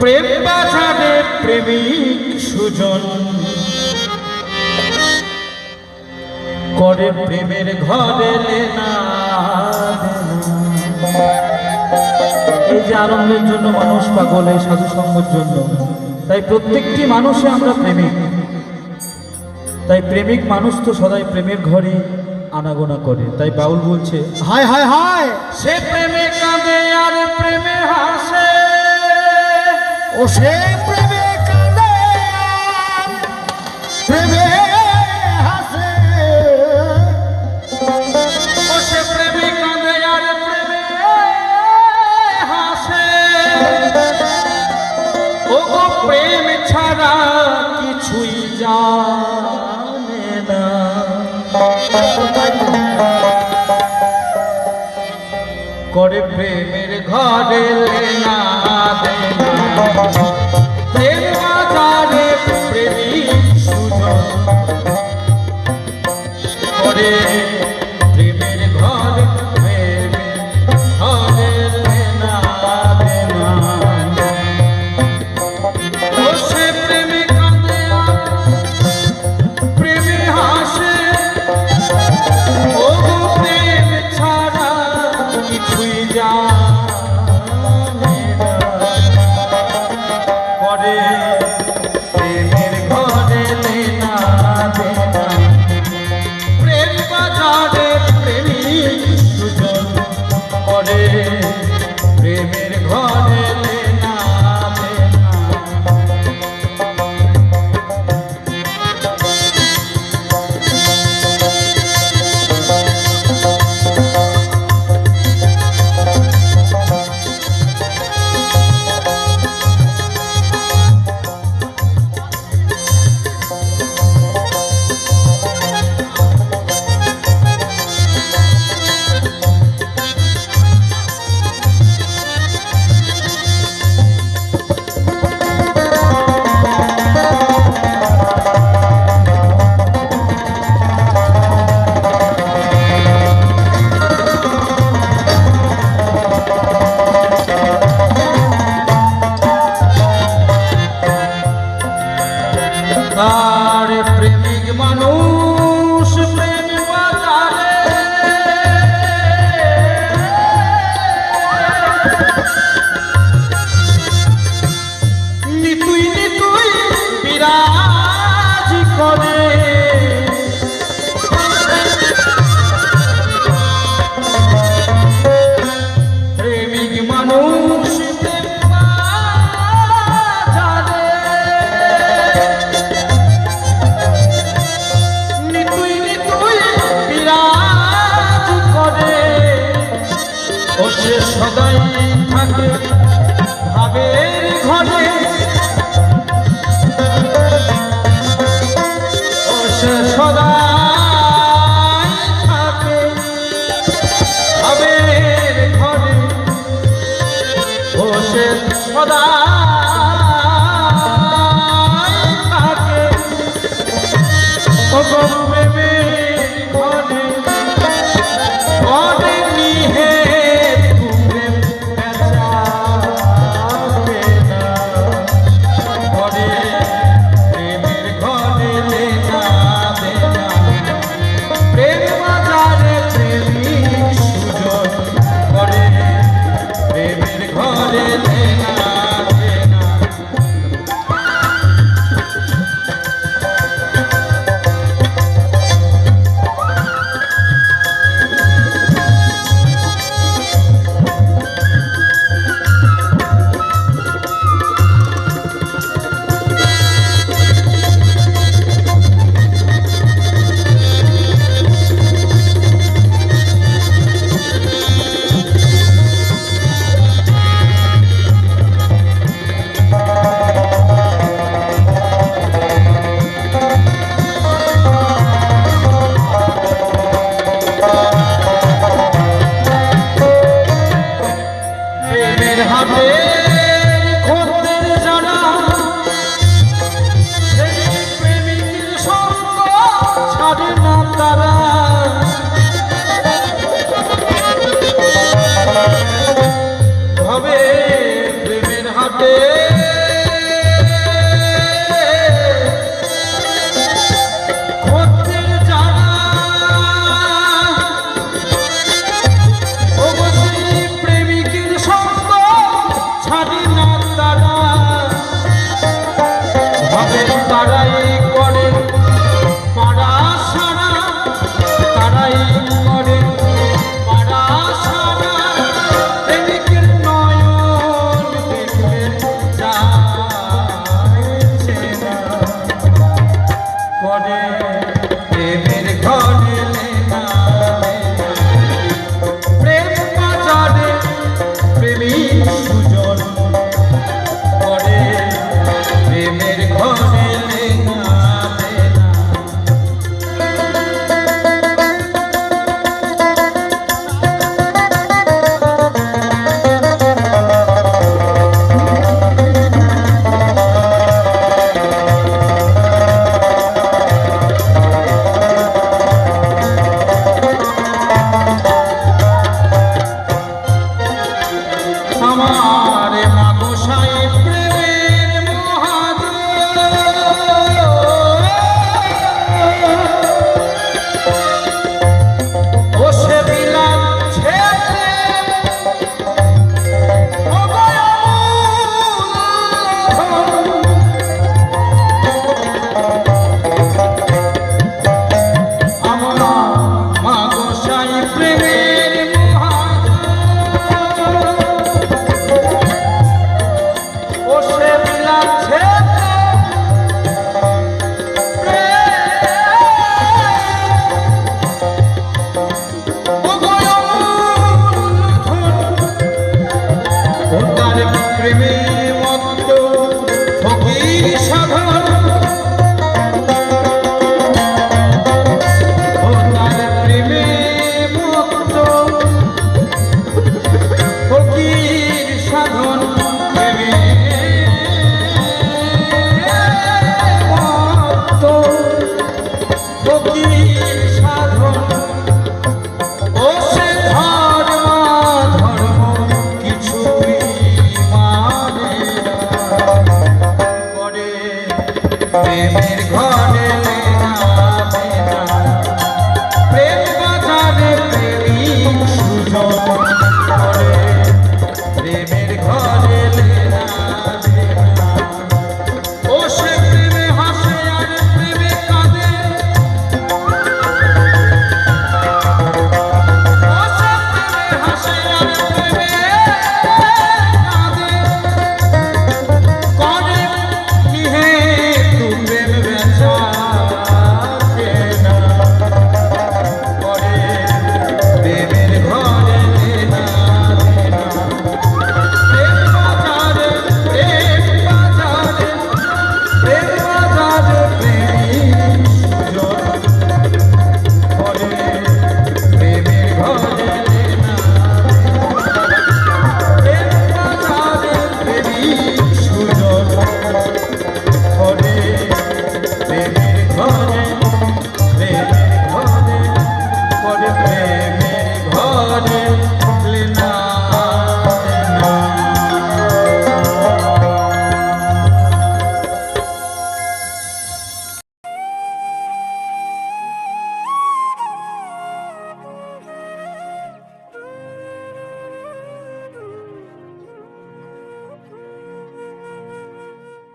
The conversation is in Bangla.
প্রেম বাজারে প্রেমিক সুজন। করে প্রেমের ঘরে এই যে আনন্দের জন্য মানুষ পাগল, এই সাধু সঙ্গের জন্য। তাই প্রত্যেকটি মানুষে আমরা প্রেমিক। তাই প্রেমিক মানুষ তো সদাই প্রেমের ঘরে আনাগোনা করে। তাই বাউল বলছে, হায় হায় হায়, সে প্রেমে কাঁদে আর প্রেমে হাসে ও সে প্রেমে কাঁদে, প্রেমে হাসে। ও সে প্রেমে কাঁদে আর প্রেমে প্রেম ছাড়া কিছুই জানে করে প্রেমের ঘরে লেনা প্রেম বাজারে প্রেমিক সুজন। করে bater.